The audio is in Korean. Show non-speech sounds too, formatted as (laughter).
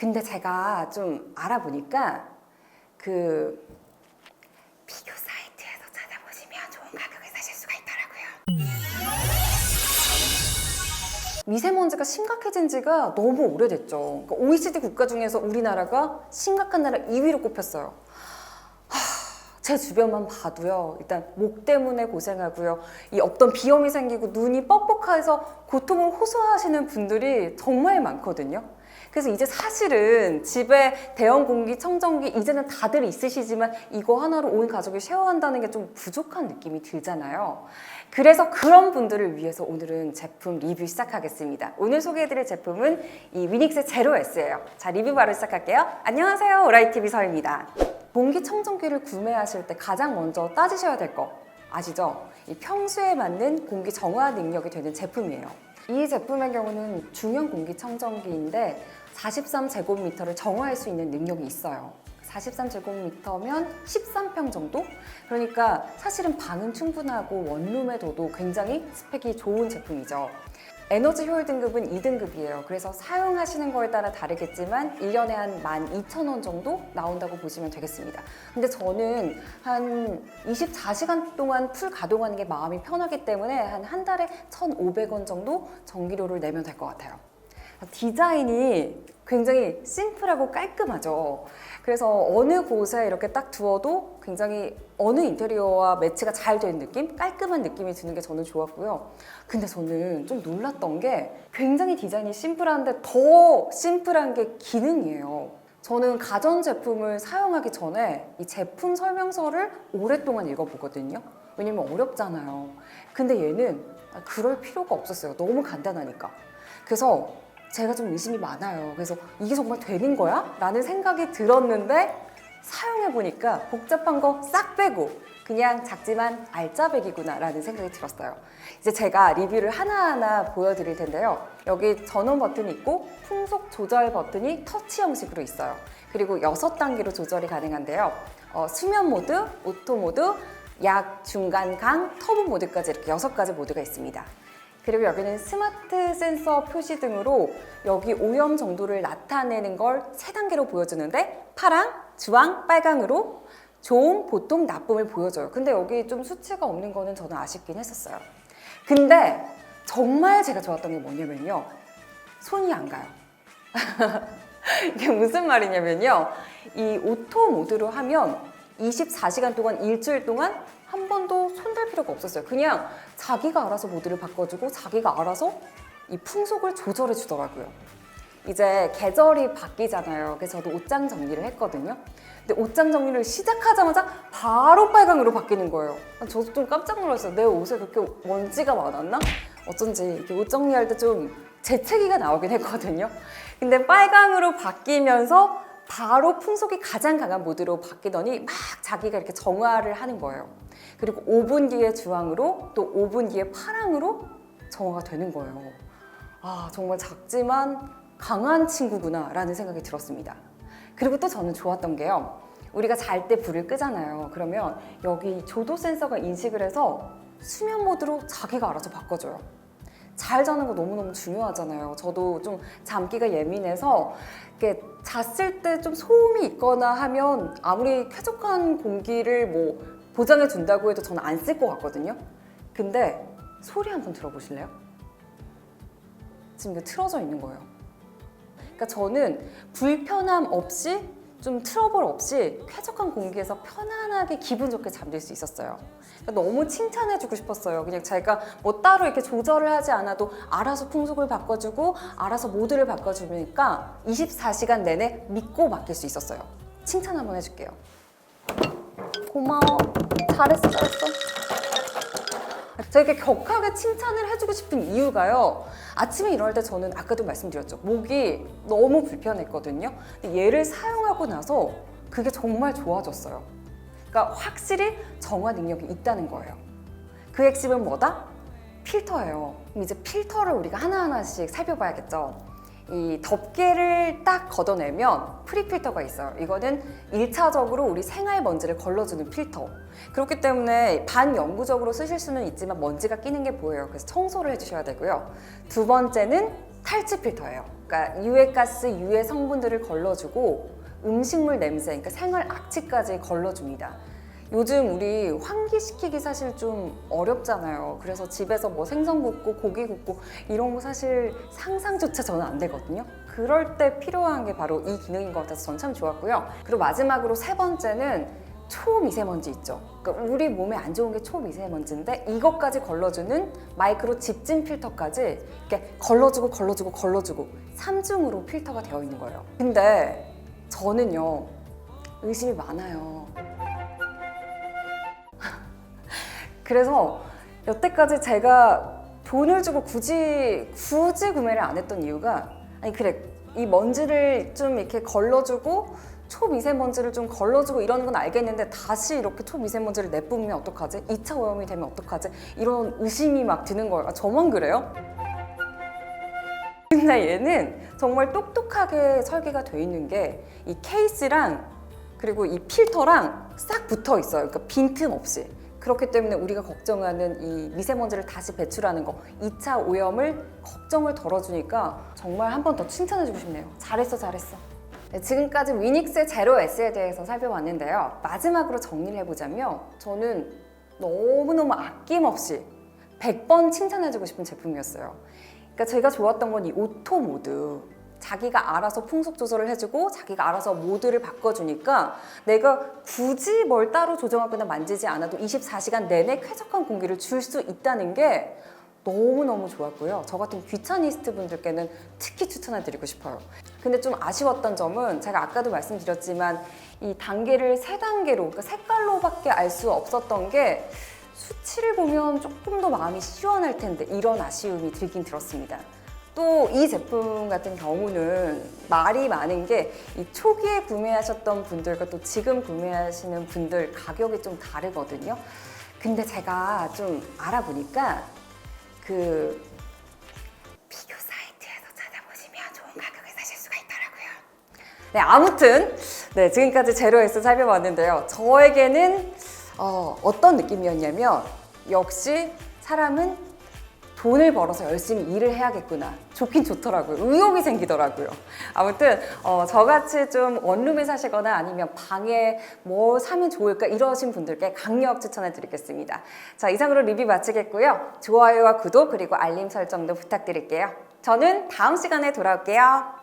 근데 제가 좀 알아보니까 그 비교 사이트에서 찾아보시면 좋은 가격에 사실 수가 있더라고요. 미세먼지가 심각해진 지가 너무 오래됐죠. 그러니까 OECD 국가 중에서 우리나라가 심각한 나라 2위로 꼽혔어요. 하, 제 주변만 봐도요. 일단 목 때문에 고생하고요. 이 어떤 비염이 생기고 눈이 뻑뻑해서 고통을 호소하시는 분들이 정말 많거든요. 그래서 이제 사실은 집에 대형 공기 청정기 이제는 다들 있으시지만 이거 하나로 온 가족이 쉐어한다는 게 좀 부족한 느낌이 들잖아요. 그래서 그런 분들을 위해서 오늘은 제품 리뷰 시작하겠습니다. 오늘 소개해드릴 제품은 이 위닉스 제로 S예요. 자 리뷰 바로 시작할게요. 안녕하세요 오라이TV 서입니다. 공기청정기를 구매하실 때 가장 먼저 따지셔야 될 거 아시죠? 이 평수에 맞는 공기 정화 능력이 되는 제품이에요. 이 제품의 경우는 중형 공기청정기인데 43제곱미터를 정화할 수 있는 능력이 있어요. 43제곱미터면 13평 정도? 그러니까 사실은 방은 충분하고 원룸에 둬도 굉장히 스펙이 좋은 제품이죠. 에너지 효율 등급은 2등급이에요. 그래서 사용하시는 거에 따라 다르겠지만 1년에 한 12,000원 정도 나온다고 보시면 되겠습니다. 근데 저는 한 24시간 동안 풀 가동하는 게 마음이 편하기 때문에 한 한 달에 1,500원 정도 전기료를 내면 될 것 같아요. 디자인이 굉장히 심플하고 깔끔하죠. 그래서 어느 곳에 이렇게 딱 두어도 굉장히 어느 인테리어와 매치가 잘 된 느낌? 깔끔한 느낌이 드는 게 저는 좋았고요. 근데 저는 좀 놀랐던 게 굉장히 디자인이 심플한데 더 심플한 게 기능이에요. 저는 가전제품을 사용하기 전에 이 제품 설명서를 오랫동안 읽어보거든요. 왜냐면 어렵잖아요. 근데 얘는 그럴 필요가 없었어요. 너무 간단하니까. 그래서 제가 좀 의심이 많아요. 그래서 이게 정말 되는 거야? 라는 생각이 들었는데 사용해보니까 복잡한 거 싹 빼고 그냥 작지만 알짜배기구나 라는 생각이 들었어요. 이제 제가 리뷰를 하나하나 보여드릴 텐데요. 여기 전원 버튼이 있고 풍속 조절 버튼이 터치 형식으로 있어요. 그리고 여섯 단계로 조절이 가능한데요. 어, 수면 모드, 오토 모드, 약, 중간, 강, 터보 모드까지 이렇게 여섯 가지 모드가 있습니다. 그리고 여기는 스마트 센서 표시 등으로 여기 오염 정도를 나타내는 걸 세 단계로 보여주는데 파랑, 주황, 빨강으로 좋음, 보통, 나쁨을 보여줘요. 근데 여기 좀 수치가 없는 거는 저는 아쉽긴 했었어요. 근데 정말 제가 좋았던 게 뭐냐면요. 손이 안 가요. (laughs) 이게 무슨 말이냐면요. 이 오토 모드로 하면 24시간 동안 일주일 동안 한 번도 손댈 필요가 없었어요. 그냥 자기가 알아서 모드를 바꿔주고 자기가 알아서 이 풍속을 조절해 주더라고요. 이제 계절이 바뀌잖아요. 그래서 저도 옷장 정리를 했거든요. 근데 옷장 정리를 시작하자마자 바로 빨강으로 바뀌는 거예요. 아, 저도 좀 깜짝 놀랐어요. 내 옷에 그렇게 먼지가 많았나? 어쩐지 이렇게 옷 정리할 때 좀 재채기가 나오긴 했거든요. 근데 빨강으로 바뀌면서 바로 풍속이 가장 강한 모드로 바뀌더니 막 자기가 이렇게 정화를 하는 거예요. 그리고 5분 뒤에 주황으로 또 5분 뒤에 파랑으로 정화가 되는 거예요. 아, 정말 작지만 강한 친구구나 라는 생각이 들었습니다. 그리고 또 저는 좋았던 게요. 우리가 잘 때 불을 끄잖아요. 그러면 여기 조도 센서가 인식을 해서 수면 모드로 자기가 알아서 바꿔줘요. 잘 자는 거 너무너무 중요하잖아요. 저도 좀 잠기가 예민해서 이렇게 잤을 때 좀 소음이 있거나 하면 아무리 쾌적한 공기를 뭐 보장해 준다고 해도 저는 안 쓸 것 같거든요. 근데 소리 한번 들어보실래요? 지금 이게 틀어져 있는 거예요. 그러니까 저는 불편함 없이 좀 트러블 없이 쾌적한 공기에서 편안하게 기분 좋게 잠들 수 있었어요. 그러니까 너무 칭찬해주고 싶었어요. 그냥 제가 뭐 따로 이렇게 조절을 하지 않아도 알아서 풍속을 바꿔주고 알아서 모드를 바꿔주니까 24시간 내내 믿고 맡길 수 있었어요. 칭찬 한번 해줄게요. 고마워. 잘했어, 잘했어. 이렇게 격하게 칭찬을 해주고 싶은 이유가요. 아침에 일어날 때 저는 아까도 말씀드렸죠. 목이 너무 불편했거든요. 근데 얘를 사용하고 나서 그게 정말 좋아졌어요. 그러니까 확실히 정화 능력이 있다는 거예요. 그 핵심은 뭐다? 필터예요. 그럼 이제 필터를 우리가 하나하나씩 살펴봐야겠죠. 이 덮개를 딱 걷어내면 프리 필터가 있어요. 이거는 일차적으로 우리 생활 먼지를 걸러주는 필터. 그렇기 때문에 반영구적으로 쓰실 수는 있지만 먼지가 끼는 게 보여요. 그래서 청소를 해주셔야 되고요. 두 번째는 탈취 필터예요. 그러니까 유해가스, 유해 성분들을 걸러주고 음식물 냄새, 그러니까 생활 악취까지 걸러줍니다. 요즘 우리 환기시키기 사실 좀 어렵잖아요. 그래서 집에서 뭐 생선 굽고 고기 굽고 이런 거 사실 상상조차 저는 안 되거든요. 그럴 때 필요한 게 바로 이 기능인 것 같아서 전 참 좋았고요. 그리고 마지막으로 세 번째는 초미세먼지 있죠. 그러니까 우리 몸에 안 좋은 게 초미세먼지인데 이것까지 걸러주는 마이크로 집진 필터까지 이렇게 걸러주고 걸러주고 걸러주고 삼중으로 필터가 되어 있는 거예요. 근데 저는요 의심이 많아요. 그래서 여태까지 제가 돈을 주고 굳이 굳이 구매를 안 했던 이유가 아니 그래 이 먼지를 좀 이렇게 걸러주고 초미세먼지를 좀 걸러주고 이러는 건 알겠는데 다시 이렇게 초미세먼지를 내뿜으면 어떡하지? 2차 오염이 되면 어떡하지? 이런 의심이 막 드는 거예요. 아, 저만 그래요? (laughs) 근데 얘는 정말 똑똑하게 설계가 돼 있는 게 이 케이스랑 그리고 이 필터랑 싹 붙어 있어요. 그러니까 빈틈 없이. 그렇기 때문에 우리가 걱정하는 이 미세먼지를 다시 배출하는 거, 2차 오염을 걱정을 덜어주니까 정말 한 번 더 칭찬해주고 싶네요. 잘했어, 잘했어. 네, 지금까지 위닉스의 제로 S에 대해서 살펴봤는데요. 마지막으로 정리를 해보자면 저는 너무너무 아낌없이 100번 칭찬해주고 싶은 제품이었어요. 그러니까 제가 좋았던 건 이 오토 모드. 자기가 알아서 풍속 조절을 해주고 자기가 알아서 모드를 바꿔주니까 내가 굳이 뭘 따로 조정하거나 만지지 않아도 24시간 내내 쾌적한 공기를 줄 수 있다는 게 너무너무 좋았고요. 저 같은 귀차니스트 분들께는 특히 추천해 드리고 싶어요. 근데 좀 아쉬웠던 점은 제가 아까도 말씀드렸지만 이 단계를 세 단계로, 그러니까 색깔로밖에 알 수 없었던 게 수치를 보면 조금 더 마음이 시원할 텐데 이런 아쉬움이 들긴 들었습니다. 또 이 제품 같은 경우는 말이 많은 게 이 초기에 구매하셨던 분들과 또 지금 구매하시는 분들 가격이 좀 다르거든요. 근데 제가 좀 알아보니까 그 비교 사이트에서 찾아보시면 좋은 가격에 사실 수가 있더라고요. 네, 아무튼 네 지금까지 제로에서 살펴봤는데요. 저에게는 어, 어떤 느낌이었냐면 역시 사람은 돈을 벌어서 열심히 일을 해야겠구나. 좋긴 좋더라고요. 의욕이 생기더라고요. 아무튼 어, 저같이 좀 원룸에 사시거나 아니면 방에 뭐 사면 좋을까 이러신 분들께 강력 추천해 드리겠습니다. 자 이상으로 리뷰 마치겠고요. 좋아요와 구독 그리고 알림 설정도 부탁드릴게요. 저는 다음 시간에 돌아올게요.